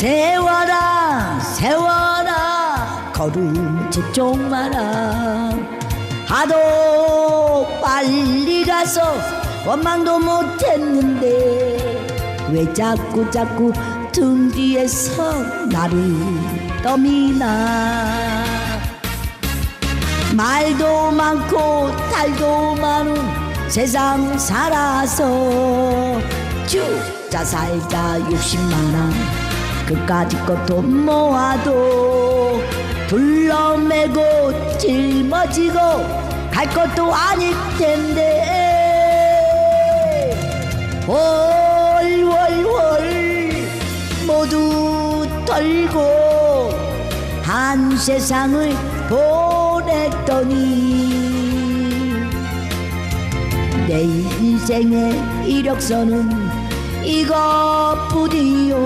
세워라 세워라 걸음 제쪽 마라. 하도 빨리 가서 원망도 못했는데 왜 자꾸 자꾸 등 뒤에서 나를 떠미나? 말도 많고 탈도 많은 세상 살아서 죽자 살자 욕심 많아 그까짓 것도 모아도 둘러매고 짊어지고 갈 것도 아닐 텐데. 월월월 모두 털고 한 세상을 보냈더니 내 인생의 이력서는 이것뿐이요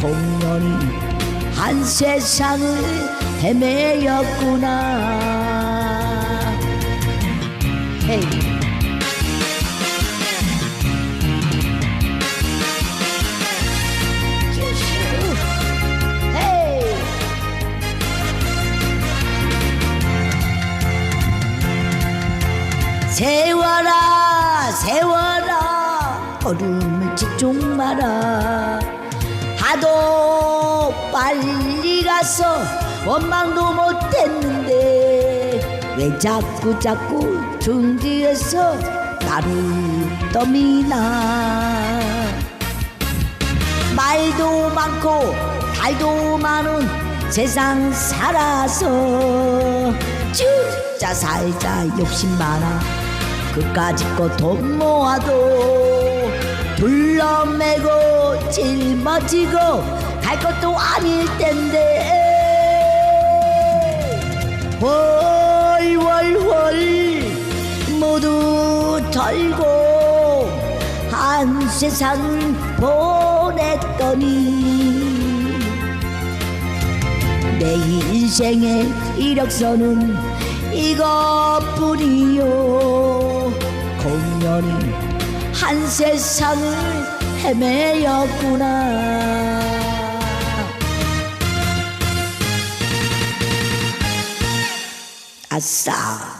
공연히 한 세상을 헤매였구나. 헤이. 세워라 세워라. 걸음을 집중 마라 하도 빨리 가서 원망도 못했는데 왜 자꾸 자꾸 등 뒤에서 나를 떠미나? 말도 많고 달도 많은 세상 살아서 죽자 살자 욕심 많아. 그까짓 거 돈 모아도 둘러매고 짊 어지고 갈 것도 아닐 텐데. 월월월 모두 털고 한 세상을 보냈더니 내 인생의 이력서는 이것뿐이요. 공연히 한 세상을 헤매였구나. 아싸